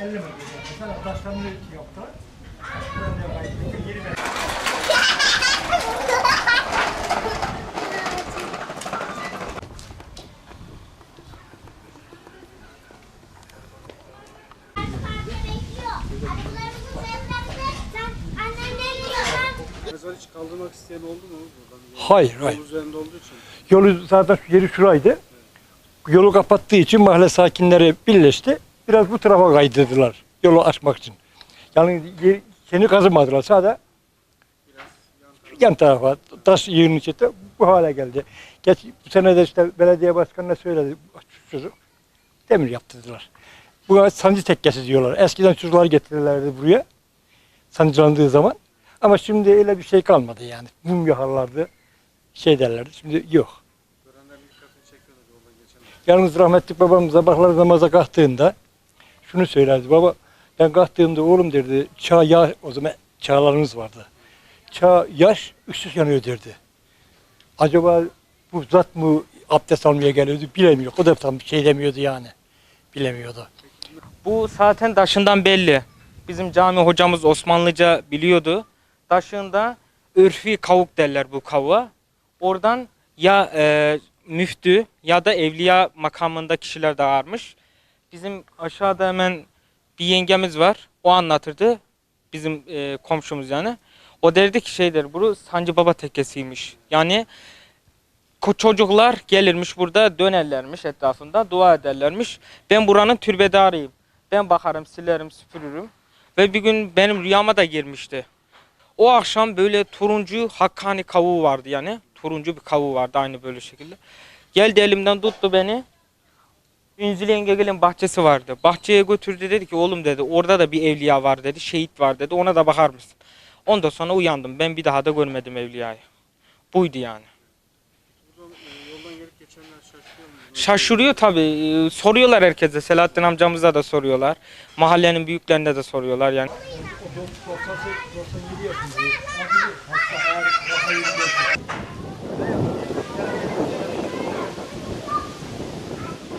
elleme diyor. Mesela taşlarını kayıtlı. Geri ver. Hiç? Hayır, Yol hayır. üzerinde olduğu. Yolu zaten yeri şuraydı. Yolu kapattığı için mahalle sakinleri birleşti. Biraz bu tarafa kaydırdılar. Yolu açmak için. Yani kendi kazımadılar. Sadece yan tarafa taş yığının içinde bu hale geldi. Geç, bu sene de işte belediye başkanına söyledi çocuk. Demir yaptırdılar. Bu sancı tekkesi diyorlar. Eskiden çocuklar getirirlerdi buraya. Sancılandığı zaman. Ama şimdi öyle bir şey kalmadı yani. Mum yakarlardı. Şey derlerdi. Şimdi yok. Yalnız rahmetli babam sabahları namaza kalktığında şunu söylerdi. Baba ben kalktığımda oğlum derdi çağ ya o zaman çağlarımız vardı. Çağ yaş ışık yanıyor derdi. Acaba bu zat mı abdest almaya geliyordu bilemiyor. O da tam bir şey demiyordu yani. Bilemiyordu. Bu zaten taşından belli. Bizim cami hocamız Osmanlıca biliyordu. Taşında örfi kavuk derler bu kavuğa. Oradan ya e, müftü ya da evliya makamında kişiler de varmış. Bizim aşağıda hemen bir yengemiz var. O anlatırdı. Bizim e, komşumuz yani. O derdi ki şeydir, bu Sancı Baba tekkesiymiş. Yani çocuklar gelirmiş burada dönerlermiş etrafında dua ederlermiş. Ben buranın türbedarıyım. Ben bakarım, silerim, süpürürüm. Ve bir gün benim rüyama da girmişti. O akşam böyle turuncu Hakkani kavuğu vardı yani. Turuncu bir kavuğu vardı aynı böyle şekilde. Geldi elimden tuttu beni. Ünzül Yengegel'in bahçesi vardı. Bahçeye götürdü dedi ki oğlum dedi orada da bir evliya var dedi. Şehit var dedi ona da bakar mısın? Ondan sonra uyandım. Ben bir daha da görmedim evliyayı. Buydu yani. Şaşırıyor mu? Tabii. Ee, Soruyorlar herkese. Selahattin amcamıza da soruyorlar. Mahallenin büyüklerine de soruyorlar yani. 97 yaşında. Hasta, ağır,